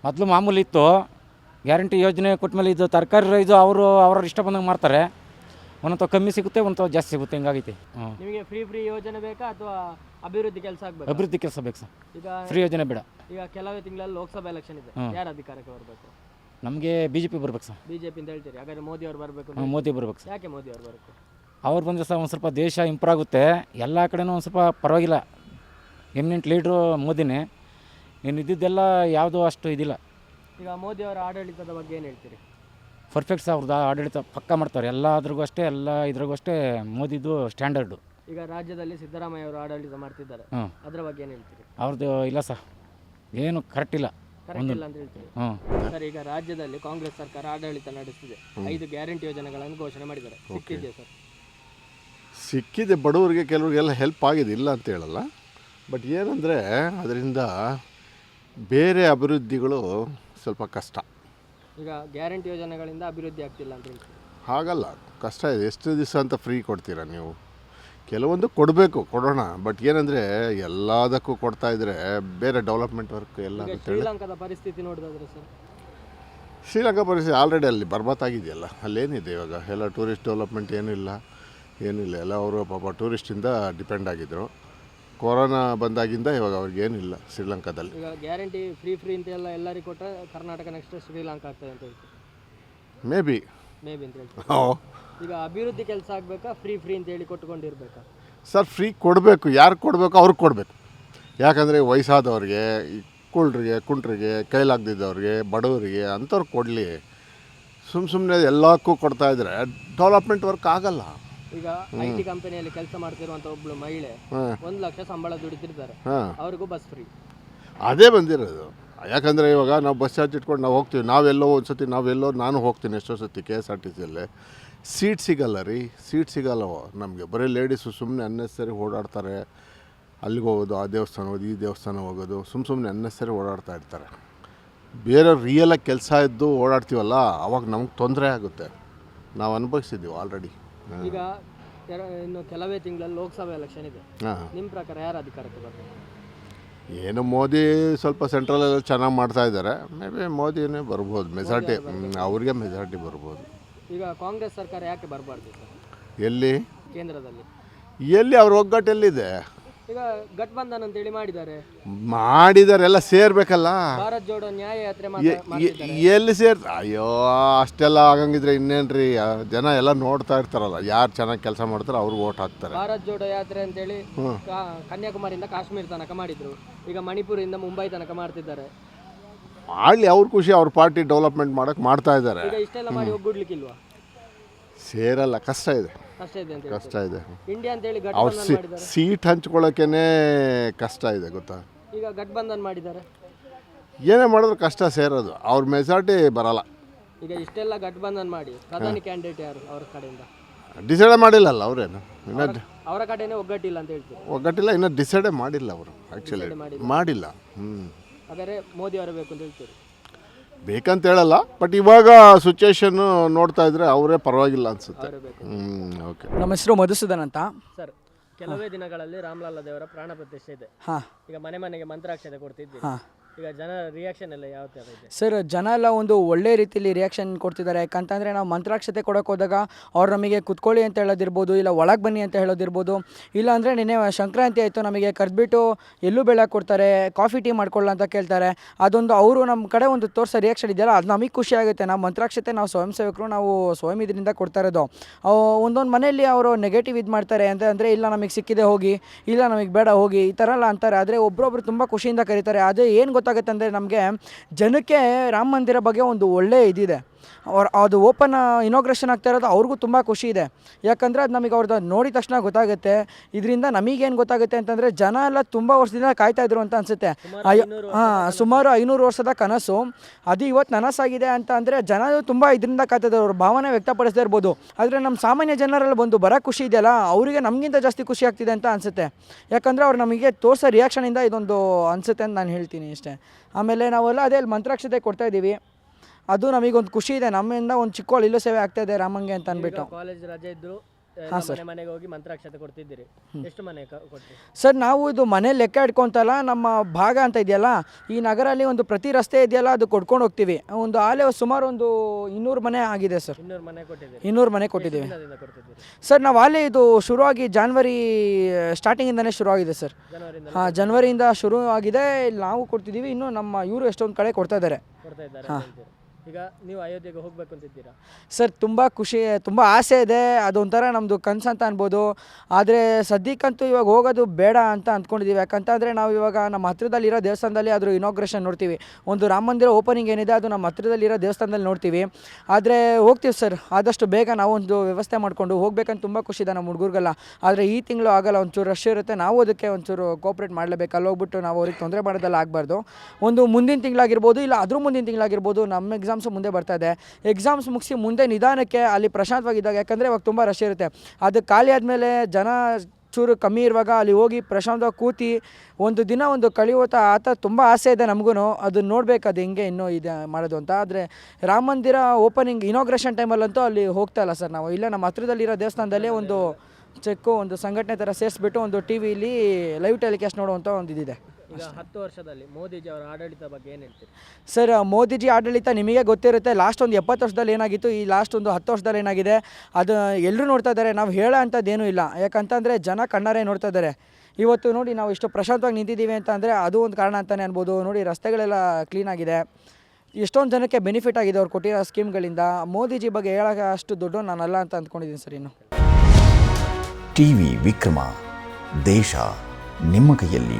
ಮೊದಲು ಮಾಮೂಲಿ ಇತ್ತು. ಗ್ಯಾರಂಟಿ ಯೋಜನೆ ಕೊಟ್ಮೇಲೆ ಇದು ತರಕಾರಿ ಇದು ಅವರು ಅವರ ಇಷ್ಟ ಬಂದಂಗೆ ಮಾಡ್ತಾರೆ. ಒಂದೊಂದು ಕಮ್ಮಿ ಸಿಗುತ್ತೆ ಒಂದು ಜಾಸ್ತಿ ಸಿಗುತ್ತೆ ಹಿಂಗಾಗೈತಿ. ಹ್ಞೂ ನಿಮಗೆ ಫ್ರೀ ಫ್ರೀ ಯೋಜನೆ ಬೇಕಾ ಅಥವಾ ಅಭಿವೃದ್ಧಿ ಕೆಲಸ ಆಗ್ಬೇಕು? ಅಭಿವೃದ್ಧಿ ಕೆಲಸ ಬೇಕು ಸರ್. ಈಗ ಫ್ರೀ ಯೋಜನೆ ಬೇಡ. ಈಗ ಕೆಲವೇ ತಿಂಗಳಲ್ಲಿ ಲೋಕಸಭಾ ಎಲೆಕ್ಷನ್ ಇದೆ. ಹ್ಮ್. ಯಾರು ಅಧಿಕಾರಕ್ಕೆ ಬರಬೇಕು? ನಮಗೆ ಬಿ ಜೆ ಪಿ ಬರ್ಬೇಕು ಸರ್. ಬಿಜೆಪಿ ಅಂತ ಹೇಳ್ತೀರಿ. ಹಾಗಾದ್ರೆ ಮೋದಿ ಅವರು ಬರಬೇಕು ಮೋದಿ ಬರ್ಬೇಕು ಸರ್. ಯಾಕೆ ಮೋದಿ ಅವರು ಬರಬೇಕು? ಅವ್ರು ಬಂದರೆ ಸಹ ಒಂದು ಸ್ವಲ್ಪ ದೇಶ ಇಂಪ್ರೂವ್ ಆಗುತ್ತೆ. ಎಲ್ಲ ಕಡೆನೂ ಒಂದು ಸ್ವಲ್ಪ ಪರವಾಗಿಲ್ಲ. ಎಮಿನೆಂಟ್ ಲೀಡ್ರು ಮೋದಿನೇ. ಇನ್ನು ಇದ್ದಿದ್ದೆಲ್ಲ ಯಾವುದೂ ಅಷ್ಟು ಇದಿಲ್ಲ. ಈಗ ಮೋದಿ ಅವರ ಆಡಳಿತದ ಬಗ್ಗೆ ಏನು ಹೇಳ್ತೀರಿ? ಪರ್ಫೆಕ್ಟ್ ಸಹ ಅವ್ರದ್ದು ಆಡಳಿತ ಪಕ್ಕ ಮಾಡ್ತಾರೆ. ಎಲ್ಲದ್ರಿಗೂ ಅಷ್ಟೇ ಎಲ್ಲ ಇದ್ರಿಗೂ ಅಷ್ಟೇ ಮೋದಿದು ಸ್ಟ್ಯಾಂಡರ್ಡು ಈಗ ರಾಜ್ಯದಲ್ಲಿ ಸಿದ್ದರಾಮಯ್ಯ ಅವರು ಆಡಳಿತ ಮಾಡ್ತಿದ್ದಾರೆ. ಹ್ಞೂ ಅದರ ಬಗ್ಗೆ ಏನು ಹೇಳ್ತೀರಿ? ಅವ್ರದ್ದು ಇಲ್ಲ ಸರ್ ಏನು ಕರೆಕ್ಟ್ ಇಲ್ಲ. ಕರೆಕ್ಟ್ ಇಲ್ಲ ಅಂತ ಹೇಳ್ತೀರಿ? ಹ್ಞೂ ಸರ್ ಈಗ ರಾಜ್ಯದಲ್ಲಿ ಕಾಂಗ್ರೆಸ್ ಸರ್ಕಾರ ಆಡಳಿತ ನಡೆಸ್ತಿದೆ. ಐದು ಗ್ಯಾರಂಟಿ ಯೋಜನೆಗಳನ್ನು ಘೋಷಣೆ ಮಾಡಿದ್ದಾರೆ. ಸಿಕ್ಕಿದೆಯಾ ಸರ್ ಸಿಕ್ಕಿದೆ ಬಡವರಿಗೆ ಕೆಲವರಿಗೆಲ್ಲ ಹೆಲ್ಪ್ ಆಗಿದೆ ಇಲ್ಲ ಅಂತ ಹೇಳಲ್ಲ. ಬಟ್ ಏನಂದರೆ ಅದರಿಂದ ಬೇರೆ ಅಭಿವೃದ್ಧಿಗಳು ಸ್ವಲ್ಪ ಕಷ್ಟ. ಈಗ ಗ್ಯಾರಂಟಿ ಯೋಜನೆಗಳಿಂದ ಅಭಿವೃದ್ಧಿ ಆಗ್ತಿಲ್ಲ ಅಂತ ಹಾಗಲ್ಲ ಕಷ್ಟ ಇದೆ. ಎಷ್ಟು ದಿವಸ ಅಂತ ಫ್ರೀ ಕೊಡ್ತೀರಾ ನೀವು? ಕೆಲವೊಂದು ಕೊಡಬೇಕು ಕೊಡೋಣ. ಬಟ್ ಏನಂದರೆ ಎಲ್ಲದಕ್ಕೂ ಕೊಡ್ತಾ ಇದ್ರೆ ಬೇರೆ ಡೆವಲಪ್ಮೆಂಟ್ ವರ್ಕ್ ಎಲ್ಲ ಈಗ ಅಂತೇಳಿ ಶ್ರೀಲಂಕಾದ ಪರಿಸ್ಥಿತಿ ನೋಡಿದ್ರೆ ಸರ್? ಶ್ರೀಲಂಕಾ ಪರಿಸ್ಥಿತಿ ಆಲ್ರೆಡಿ ಅಲ್ಲಿ ಬರ್ಬತ್ತಾಗಿದೆಯಲ್ಲ ಅಲ್ಲೇನಿದೆ ಇವಾಗ? ಎಲ್ಲ ಟೂರಿಸ್ಟ್ ಡೆವಲಪ್ಮೆಂಟ್ ಏನಿಲ್ಲ ಏನಿಲ್ಲ ಎಲ್ಲ ಅವರು ಪಾಪ ಟೂರಿಸ್ಟಿಂದ ಡಿಪೆಂಡ್ ಆಗಿದ್ದರು ಕೊರೋನಾ ಬಂದಾಗಿಂದ ಇವಾಗ ಅವ್ರಿಗೆ ಏನಿಲ್ಲ ಶ್ರೀಲಂಕಾದಲ್ಲಿ. ಈಗ ಗ್ಯಾರಂಟಿ ಫ್ರೀ ಫ್ರೀ ಅಂತ ಎಲ್ಲ ಎಲ್ಲರಿಗೂ ಕೊಟ್ಟರೆ ಕರ್ನಾಟಕ ನೆಕ್ಸ್ಟ್ ಶ್ರೀಲಂಕಾ ಆಗ್ತದೆ ಅಂತ ಹೇಳ್ತೀವಿ. ಮೇ ಬಿ ಮೇ ಬಿ ಅಂತ ಹೇಳ್ತೀವಿ. ಈಗ ಅಭಿವೃದ್ಧಿ ಕೆಲಸ ಆಗಬೇಕಾ ಫ್ರೀ ಫ್ರೀ ಅಂತ ಹೇಳಿ ಕೊಟ್ಟುಕೊಂಡಿರ್ಬೇಕಾ? ಸರ್ ಫ್ರೀ ಕೊಡಬೇಕು ಯಾರು ಕೊಡಬೇಕು ಅವ್ರಿಗೆ ಕೊಡಬೇಕು. ಯಾಕಂದರೆ ವಯಸ್ಸಾದವ್ರಿಗೆ ಈ ಕುಳ್ರಿಗೆ ಕುಂಟ್ರಿಗೆ ಕೈಲಾಗ್ದಿದ್ದವ್ರಿಗೆ ಬಡವರಿಗೆ ಅಂಥವ್ರು ಕೊಡಲಿ. ಸುಮ್ಮ ಸುಮ್ಮನೆ ಎಲ್ಲಕ್ಕೂ ಕೊಡ್ತಾ ಇದ್ರೆ ಡೆವಲಪ್ಮೆಂಟ್ ವರ್ಕ್ ಆಗಲ್ಲ. ಈಗ ಐ ಟಿ ಕಂಪನಿಯಲ್ಲಿ ಕೆಲಸ ಮಾಡ್ತಿರುವಂತ ಒಬ್ಳು ಮಹಿಳೆ ಒಂದು ಲಕ್ಷ ಸಂಬಳ ದುಡಿತಿರ್ತಾರೆ. ಅವ್ರಿಗೂ ಬಸ್ ಫ್ರೀ ಅದೇ ಬಂದಿರೋದು. ಯಾಕಂದರೆ ಇವಾಗ ನಾವು ಬಸ್ ಚಾರ್ಜ್ ಇಟ್ಕೊಂಡು ನಾವು ಹೋಗ್ತೀವಿ. ನಾವೆಲ್ಲೋ ಒಂದು ಸತಿ ನಾವೆಲ್ಲೋ ನಾನು ಹೋಗ್ತೀನಿ ಎಷ್ಟೋ ಸತಿ ಕೆ ಎಸ್ ಆರ್ ಟಿ ಸಿಯಲ್ಲೇ ಸೀಟ್ ಸಿಗಲ್ಲ ರೀ. ಸೀಟ್ ಸಿಗಲ್ಲವ ನಮಗೆ. ಬರೀ ಲೇಡೀಸು ಸುಮ್ಮನೆ ಅನ್ನೆಸರಿ ಓಡಾಡ್ತಾರೆ. ಅಲ್ಲಿಗೆ ಹೋಗೋದು ಆ ದೇವಸ್ಥಾನ ಹೋಗೋದು ಈ ದೇವಸ್ಥಾನ ಹೋಗೋದು. ಸುಮ್ಮ ಸುಮ್ಮನೆ ಅನ್ನೆಸರಿ ಓಡಾಡ್ತಾ ಇರ್ತಾರೆ. ಬೇರೆ ರಿಯಲಾಗಿ ಕೆಲಸ ಇದ್ದು ಓಡಾಡ್ತೀವಲ್ಲ ಅವಾಗ ನಮ್ಗೆ ತೊಂದರೆ ಆಗುತ್ತೆ. ನಾವು ಅನುಭವಿಸಿದ್ದೀವಿ ಆಲ್ರೆಡಿ ಈಗ ಇನ್ನು ಕೆಲವೇ ತಿಂಗಳಲ್ಲಿ ಲೋಕಸಭೆ ಎಲೆಕ್ಷನ್ ಇದೆ. ಹಾಂ. ನಿಮ್ಮ ಪ್ರಕಾರ ಯಾರು ಅಧಿಕಾರಕ್ಕೆ ಬರ್ತಾರೆ ಏನು ಮೋದಿ ಸ್ವಲ್ಪ ಸೆಂಟ್ರಲಲ್ಲಿ ಚೆನ್ನಾಗಿ ಮಾಡ್ತಾ ಇದ್ದಾರೆ. ಮೇ ಬಿ ಮೋದಿನೇ ಬರ್ಬೋದು ಮೆಜಾರಿಟಿ ಅವ್ರಿಗೆ ಮೆಜಾರಿಟಿ ಬರ್ಬೋದು. ಈಗ ಕಾಂಗ್ರೆಸ್ ಸರ್ಕಾರ ಯಾಕೆ ಬರಬಾರ್ದು ಸರ್? ಎಲ್ಲಿ? ಕೇಂದ್ರದಲ್ಲಿ. ಎಲ್ಲಿ ಅವ್ರ ಒಗ್ಗಟ್ಟು ಎಲ್ಲಿದೆ ಈಗ ಗಠಬಂಧನ್ ಅಂತೇಳಿ ಮಾಡಿದ್ದಾರೆ. ಮಾಡಿದ್ದಾರೆ ಎಲ್ಲ ಸೇರ್ಬೇಕಲ್ಲ? ಭಾರತ್ ಜೋಡೋ ನ್ಯಾಯ ಯಾತ್ರೆ ಮಾಡ- ಎ- ಮಾಡ್ತಿದ್ದಾರೆ. ಎಲ್ಲಿ ಸೇರ್ ಅಯ್ಯೋ ಅಷ್ಟೆಲ್ಲ ಆಗಂಗಿದ್ರೆ ಇನ್ನೇನ್ರಿ? ಆ, ಜನ ಎಲ್ಲ ನೋಡ್ತಾ ಇರ್ತಾರಲ್ಲ ಯಾರು ಚೆನ್ನಾಗಿ ಕೆಲಸ ಮಾಡ್ತಾರೋ ಅವ್ರಿಗೆ ಓಟ್ ಹಾಕ್ತಾರೆ. ಭಾರತ್ ಜೋಡೋ ಯಾತ್ರೆ ಅಂತೇಳಿ ಕಾ- ಕನ್ಯಾಕುಮಾರಿಯಿಂದ ಕಾಶ್ಮೀರ ತನಕ ಮಾಡಿದ್ರು. ಈಗ ಮಣಿಪುರಿಂದ ಮುಂಬೈ ತನಕ ಮಾಡ್ತಿದ್ದಾರೆ. ಮಾಡಲಿ ಅವ್ರ ಖುಷಿ ಅವ್ರ ಪಾರ್ಟಿ ಡೆವಲಪ್ಮೆಂಟ್ ಮಾಡೋಕೆ ಮಾಡ್ತಾ ಇದ್ದಾರೆ. ಈಗ ಇಷ್ಟೆಲ್ಲ ಮಾಡಿ ಒಗ್ಗೂಡ್ಲಿಕ್ಕಿಲ್ವಾ? ಸೇರಲ್ಲ ಕಷ್ಟ ಇದೆ. ಕಷ್ಟ ಇದೆ ಅಂತ ಕಷ್ಟ ಇದೆ. ಇಂಡಿಯಾ ಅಂತೇಳಿ ಅವ್ರ ಗಠಬಂಧನ್ ಮಾಡಿದ್ದಾರೆ. ಸೀಟ್ ಹಂಚ್ಕೊಳ್ಳೋಕ್ಕೇನೆ ಕಷ್ಟ ಇದೆ ಗೊತ್ತಾ? ಈಗ ಗಠಬಂಧನ್ ಮಾಡಿದ್ದಾರೆ. ಏನೇ ಮಾಡಿದ್ರು ಕಷ್ಟ ಸೇರೋದು. ಅವ್ರ ಮೆಜಾರಿಟಿ ಬರಲ್ಲ. ಈಗ ಇಷ್ಟೆಲ್ಲ ಗಠಬಂಧನ್ ಮಾಡಿ ಪ್ರಧಾನಿ ಕ್ಯಾಂಡಿಡೇಟ್ ಯಾರು ಅವ್ರ ಕಡೆಯಿಂದ? ಡಿಸೈಡೇ ಮಾಡಿಲ್ಲಲ್ಲ ಅವರೇನು? ಇನ್ನೂ ಡಿ- ಅವರ ಕಡೆನೇ ಒಗ್ಗಟ್ಟಿಲ್ಲ ಅಂತ ಹೇಳ್ತೀವಿ ಒಗ್ಗಟ್ಟಿಲ್ಲ ಇನ್ನೂ ಡಿಸೈಡೇ ಮಾಡಿಲ್ಲ ಅವರು ಆ್ಯಕ್ಚುಲಿ ಮಾಡಿಲ್ಲ. ಹ್ಞೂ ಹಾಗಾದ್ರೆ ಮೋದಿ ಅವರು ಬೇಕು ಅಂತ ಹೇಳ್ತೀರಿ? ಬೇಕಂತ ಹೇಳಲ್ಲ ಬಟ್ ಇವಾಗ ಸಿಚುವೇಶನ್ನು ನೋಡ್ತಾ ಇದ್ರೆ ಅವರೇ ಪರವಾಗಿಲ್ಲ ಅನ್ಸುತ್ತೆ. ಹ್ಮ್ ಓಕೆ ನಮ್ಮ ಹೆಸರು ಮಧುಸೂದನ್ ಅಂತ. ಸರ್ ಕೆಲವೇ ದಿನಗಳಲ್ಲಿ ರಾಮಲಾಲ ದೇವರ ಪ್ರಾಣ ಪ್ರತಿಷ್ಠೆ ಇದೆ. ಹಾಂ. ಈಗ ಮನೆ ಮನೆಗೆ ಮಂತ್ರಾಕ್ಷತೆ ಕೊಡ್ತಿದ್ದೀರಿ ಹಾಂ. ಈಗ ಜನ ರಿಯಾಕ್ಷನ್ ಎಲ್ಲ ಯಾವ ಥರ ಇದೆ? ಸರ್ ಜನ ಎಲ್ಲ ಒಂದು ಒಳ್ಳೆ ರೀತಿಯಲ್ಲಿ ರಿಯಾಕ್ಷನ್ ಕೊಡ್ತಿದ್ದಾರೆ. ಯಾಕಂತಂದರೆ ನಾವು ಮಂತ್ರಾಕ್ಷತೆ ಕೊಡೋಕೆ ಹೋದಾಗ ಅವ್ರು ನಮಗೆ ಕುತ್ಕೊಳ್ಳಿ ಅಂತ ಹೇಳೋದಿರ್ಬೋದು, ಇಲ್ಲ ಒಳಗೆ ಬನ್ನಿ ಅಂತ ಹೇಳೋದಿರ್ಬೋದು. ಇಲ್ಲ ಅಂದರೆ ನಿನ್ನೆ ಸಂಕ್ರಾಂತಿ ಆಯಿತು, ನಮಗೆ ಕರೆದ್ಬಿಟ್ಟು ಎಲ್ಲೂ ಬೆಳಗ್ಗೆ ಕೊಡ್ತಾರೆ, ಕಾಫಿ ಟೀ ಮಾಡ್ಕೊಳ್ಳ ಅಂತ ಕೇಳ್ತಾರೆ. ಅದೊಂದು ಅವರು ನಮ್ಮ ಕಡೆ ಒಂದು ತೋರಿಸೋ ರಿಯಾಕ್ಷನ್ ಇದೆಯಲ್ಲ, ಅದು ನಮಗೆ ಖುಷಿ ಆಗುತ್ತೆ. ನಾವು ಮಂತ್ರಾಕ್ಷತೆ, ನಾವು ಸ್ವಯಂ ಸೇವಕರು ನಾವು ಸ್ವಯಂ ಇದರಿಂದ ಕೊಡ್ತಾ ಇರೋದು. ಒಂದೊಂದು ಮನೆಯಲ್ಲಿ ಅವರು ನೆಗೆಟಿವ್ ಇದು ಮಾಡ್ತಾರೆ ಅಂತ ಅಂದರೆ, ಇಲ್ಲ ನಮಗೆ ಸಿಕ್ಕಿದೆ ಹೋಗಿ, ಇಲ್ಲ ನಮಗೆ ಬೇಡ ಹೋಗಿ, ಈ ಥರ ಎಲ್ಲ ಅಂತಾರೆ. ಆದರೆ ಒಬ್ಬರೊಬ್ಬರು ತುಂಬ ಖುಷಿಯಿಂದ ಕರೀತಾರೆ. ಅದೇ ಏನು ಗೊತ್ತಾಗುತ್ತೆ ಅಂದರೆ ನಮಗೆ ಜನಕ್ಕೆ ರಾಮ ಮಂದಿರ ಬಗ್ಗೆ ಒಂದು ಒಳ್ಳೆಯ ಇದಿದೆ. ಅವ್ರು ಅದು ಓಪನ್ ಇನಾಗ್ರೇಷನ್ ಆಗ್ತಾ ಇರೋದು ಅವ್ರಿಗೂ ತುಂಬ ಖುಷಿ ಇದೆ. ಯಾಕಂದರೆ ಅದು ನಮಗೆ ಅವ್ರದ್ದು ನೋಡಿದ ತಕ್ಷಣ ಗೊತ್ತಾಗುತ್ತೆ. ಇದರಿಂದ ನಮಗೇನು ಗೊತ್ತಾಗುತ್ತೆ ಅಂತಂದರೆ ಜನ ಎಲ್ಲ ತುಂಬ ವರ್ಷದಿಂದ ಕಾಯ್ತಾ ಇದ್ರು ಅಂತ ಅನಿಸುತ್ತೆ. ಹಾಂ ಸುಮಾರು ಐನೂರು ವರ್ಷದ ಕನಸು. ಅದು ಇವತ್ತು ನನಸಾಗಿದೆ ಅಂತ ಅಂದರೆ ಜನ ತುಂಬ ಇದರಿಂದ ಕಾಯ್ತಾಯಿದ್ದಾರೆ ಅವ್ರ ಭಾವನೆ ವ್ಯಕ್ತಪಡಿಸ್ತಾ ಇರ್ಬೋದು. ಆದರೆ ನಮ್ಮ ಸಾಮಾನ್ಯ ಜನರಲ್ಲಿ ಬಂದು ಬರೋ ಖುಷಿ ಇದೆಯಲ್ಲ ಅವರಿಗೆ ನಮಗಿಂತ ಜಾಸ್ತಿ ಖುಷಿ ಆಗ್ತಿದೆ ಅಂತ ಅನಿಸುತ್ತೆ. ಯಾಕಂದರೆ ಅವ್ರು ನಮಗೆ ತೋರಿಸೋ ರಿಯಾಕ್ಷನಿಂದ ಇದೊಂದು ಅನಿಸುತ್ತೆ ಅಂತ ನಾನು ಹೇಳ್ತೀನಿ ಇಷ್ಟೇ ಆಮೇಲೆ ನಾವೆಲ್ಲ ಅದೇ ಅಲ್ಲಿ ಮಂತ್ರಾಕ್ಷತೆ ಕೊಡ್ತಾ ಇದ್ದೀವಿ. ಅದು ನಮಗೊಂದು ಖುಷಿ ಇದೆ. ನಮ್ಮಿಂದ ಒಂದು ಚಿಕ್ಕವಳು ಇಲ್ಲೂ ಸೇವೆ ಆಗ್ತಾ ಇದೆ ರಾಮಂಗೆ ಅಂತ ಅಂದ್ಬಿಟ್ಟು. ಕಾಲೇಜ್ ರಜೆ ಇದ್ರು ಎಲ್ಲ ಮನೆ ಮನೆಗೆ ಹೋಗಿ ಮಂತ್ರಾಕ್ಷತೆ ಕೊಡ್ತಿದ್ದೀರಿ. ಎಷ್ಟು ಮನೆ ಕ- ಕೊಟ್ರಿ ಸರ್ ನಾವು ಇದು ಮನೆ ಲೆಕ್ಕ ಇಟ್ಕೊಂತಲ್ಲ ನಮ್ಮ ಭಾಗ ಅಂತ ಇದೆಯಲ್ಲ ಈ ನಗರಲ್ಲಿ ಒಂದು ಪ್ರತಿ ರಸ್ತೆ ಇದೆಯಲ್ಲ ಅದು ಕೊಡ್ಕೊಂಡು ಹೋಗ್ತೀವಿ. ಒಂದು ಆಲೆ ಸುಮಾರು ಒಂದು ಇನ್ನೂರು ಮನೆ ಆಗಿದೆ ಸರ್. ಇನ್ನೂರು ಮನೆ ಕೊಟ್ಟಿದ್ದೀರಿ. ಇನ್ನೂರು ಮನೆ ಕೊಟ್ಟಿದ್ದೀವಿ. ದಿನದಿಂದ ಕೊಡ್ತಿದ್ದೀರಿ? ಸರ್ ನಾವು ಆಲೆ ಇದು ಶುರುವಾಗಿ ಜಾನ್ವರಿ ಸ್ಟಾರ್ಟಿಂಗಿಂದನೇ ಶುರುವಾಗಿದೆ ಸರ್. ಜನವರಿಂದ ಹಾಂ ಜನವರಿಯಿಂದ ಶುರು ಆಗಿದೆ ಇಲ್ಲಿ ನಾವು ಕೊಡ್ತಿದ್ದೀವಿ. ಇನ್ನು ನಮ್ಮ ಇವರು ಎಷ್ಟೊಂದು ಕಡೆ ಕೊಡ್ತಾ ಇದ್ದಾರೆ ಕೊಡ್ತಾ ಇದ್ದಾರೆ ಅಂತ ಹೇಳ್ತೀರಿ. ಈಗ ನೀವು ಅಯೋಧ್ಯೆಗೆ ಹೋಗ್ಬೇಕು ಅಂತಿದ್ದೀರಾ? ಸರ್, ತುಂಬ ಖುಷಿ, ತುಂಬ ಆಸೆ ಇದೆ. ಅದೊಂಥರ ನಮ್ಮದು ಕನ್ಸು ಅಂತ ಅನ್ಬೋದು. ಆದರೆ ಸದ್ಯಕ್ಕಂತೂ ಇವಾಗ ಹೋಗೋದು ಬೇಡ ಅಂತ ಅಂದ್ಕೊಂಡಿದ್ದೀವಿ. ಯಾಕಂತಂದರೆ ನಾವು ಇವಾಗ ನಮ್ಮ ಹತ್ತಿರದಲ್ಲಿರೋ ದೇವಸ್ಥಾನದಲ್ಲಿ ಅದ್ರ ಇನಾಗ್ರೇಷನ್ ನೋಡ್ತೀವಿ. ಒಂದು ರಾಮ ಮಂದಿರ ಓಪನಿಂಗ್ ಏನಿದೆ, ಅದು ನಮ್ಮ ಹತ್ತಿರದಲ್ಲಿರೋ ದೇವಸ್ಥಾನದಲ್ಲಿ ನೋಡ್ತೀವಿ. ಆದರೆ ಹೋಗ್ತೀವಿ ಸರ್. ಆದಷ್ಟು ಬೇಗ ನಾವು ಒಂದು ವ್ಯವಸ್ಥೆ ಮಾಡಿಕೊಂಡು ಹೋಗ್ಬೇಕಂತ ತುಂಬ ಖುಷಿ ಇದೆ ನಮ್ಮ ಹುಡುಗರಿಗೆಲ್ಲ. ಆದರೆ ಈ ತಿಂಗಳು ಆಗಲ್ಲ, ಒಂಚೂರು ರಶ್ ಇರುತ್ತೆ. ನಾವು ಅದಕ್ಕೆ ಒಂಚೂರು ಕೋಪ್ರೇಟ್ ಮಾಡಲೇಬೇಕು. ಅಲ್ಲಿ ಹೋಗ್ಬಿಟ್ಟು ನಾವು ಅವ್ರಿಗೆ ತೊಂದರೆ ಮಾಡೋದೆಲ್ಲ ಆಗಬಾರ್ದು. ಒಂದು ಮುಂದಿನ ತಿಂಗಳಾಗಿರ್ಬೋದು, ಇಲ್ಲ ಅದ್ರ ಮುಂದಿನ ತಿಂಗಳಾಗಿರ್ಬೋದು, ನಮ್ಮ ಎಕ್ಸಾಮ್ಸು ಮುಂದೆ ಬರ್ತಾ ಇದೆ. ಎಕ್ಸಾಮ್ಸ್ ಮುಗಿಸಿ ಮುಂದೆ ನಿಧಾನಕ್ಕೆ ಅಲ್ಲಿ ಪ್ರಶಾಂತವಾಗಿದ್ದಾಗ, ಯಾಕಂದರೆ ಇವಾಗ ತುಂಬ ರಶ್ ಇರುತ್ತೆ. ಅದು ಖಾಲಿ ಆದಮೇಲೆ ಜನ ಚೂರು ಕಮ್ಮಿ ಇರುವಾಗ ಅಲ್ಲಿ ಹೋಗಿ ಪ್ರಶಾಂತವಾಗಿ ಕೂತಿ ಒಂದು ದಿನ ಒಂದು ಕಳೆಯುವಂಥ ಆತ ತುಂಬ ಆಸೆ ಇದೆ ನಮಗೂ ಅದನ್ನ ನೋಡ್ಬೇಕು ಅದು ಹೆಂಗೆ ಇನ್ನೂ ಇದೆ ಮಾಡೋದು ಅಂತ. ಆದರೆ ರಾಮ ಮಂದಿರ ಓಪನಿಂಗ್ ಇನಾಗ್ರೇಷನ್ ಟೈಮಲ್ಲಂತೂ ಅಲ್ಲಿ ಹೋಗ್ತಾ ಇಲ್ಲ ಸರ್ ನಾವು. ಇಲ್ಲೇ ನಮ್ಮ ಹತ್ರದಲ್ಲಿರೋ ದೇವಸ್ಥಾನದಲ್ಲೇ ಒಂದು ಚೆಕ್ಕು, ಒಂದು ಸಂಘಟನೆ ಥರ ಸೇರಿಸ್ಬಿಟ್ಟು ಒಂದು ಟಿ ವಿಲಿ ಲೈವ್ ಟೆಲಿಕಾಸ್ಟ್ ನೋಡುವಂಥ ಒಂದು ಇದಿದೆ. ಈಗ ಹತ್ತು ವರ್ಷದಲ್ಲಿ ಮೋದಿಜಿ ಅವರ ಆಡಳಿತ ಬಗ್ಗೆ ಏನು ಹೇಳ್ತೀರಿ? ಸರ್ ಮೋದಿಜಿ ಆಡಳಿತ ನಿಮಗೆ ಗೊತ್ತಿರುತ್ತೆ ಲಾಸ್ಟ್ ಒಂದು ಎಪ್ಪತ್ತು ವರ್ಷದಲ್ಲಿ ಏನಾಗಿತ್ತು ಈ ಲಾಸ್ಟ್ ಒಂದು ಹತ್ತು ವರ್ಷದಲ್ಲಿ ಏನಾಗಿದೆ ಅದು ಎಲ್ಲರೂ ನೋಡ್ತಾ ಇದ್ದಾರೆ ನಾವು ಹೇಳೋ ಅಂಥದ್ದೇನೂ ಇಲ್ಲ. ಯಾಕಂತಂದರೆ ಜನ ಕಣ್ಣಾರೆ ನೋಡ್ತಾ ಇದ್ದಾರೆ. ಇವತ್ತು ನೋಡಿ ನಾವು ಇಷ್ಟು ಪ್ರಶಾಂತವಾಗಿ ನಿಂತಿದ್ದೀವಿ ಅಂತ ಅಂದರೆ ಅದು ಒಂದು ಕಾರಣ ಅಂತಲೇ ಅನ್ಬೋದು. ನೋಡಿ ರಸ್ತೆಗಳೆಲ್ಲ ಕ್ಲೀನಾಗಿದೆ ಎಷ್ಟೊಂದು ಜನಕ್ಕೆ ಬೆನಿಫಿಟ್ ಆಗಿದೆ ಅವ್ರು ಕೊಟ್ಟಿರೋ ಸ್ಕೀಮ್ಗಳಿಂದ ಮೋದಿಜಿ ಬಗ್ಗೆ ಹೇಳೋಕೆ ಅಷ್ಟು ದೊಡ್ಡ ನಾನಲ್ಲ ಅಂತ ಅಂದ್ಕೊಂಡಿದ್ದೀನಿ ಸರ್ ಇನ್ನು. ಟಿವಿ ವಿಕ್ರಮ ದೇಶ ನಿಮ್ಮ ಕೈಯಲ್ಲಿ.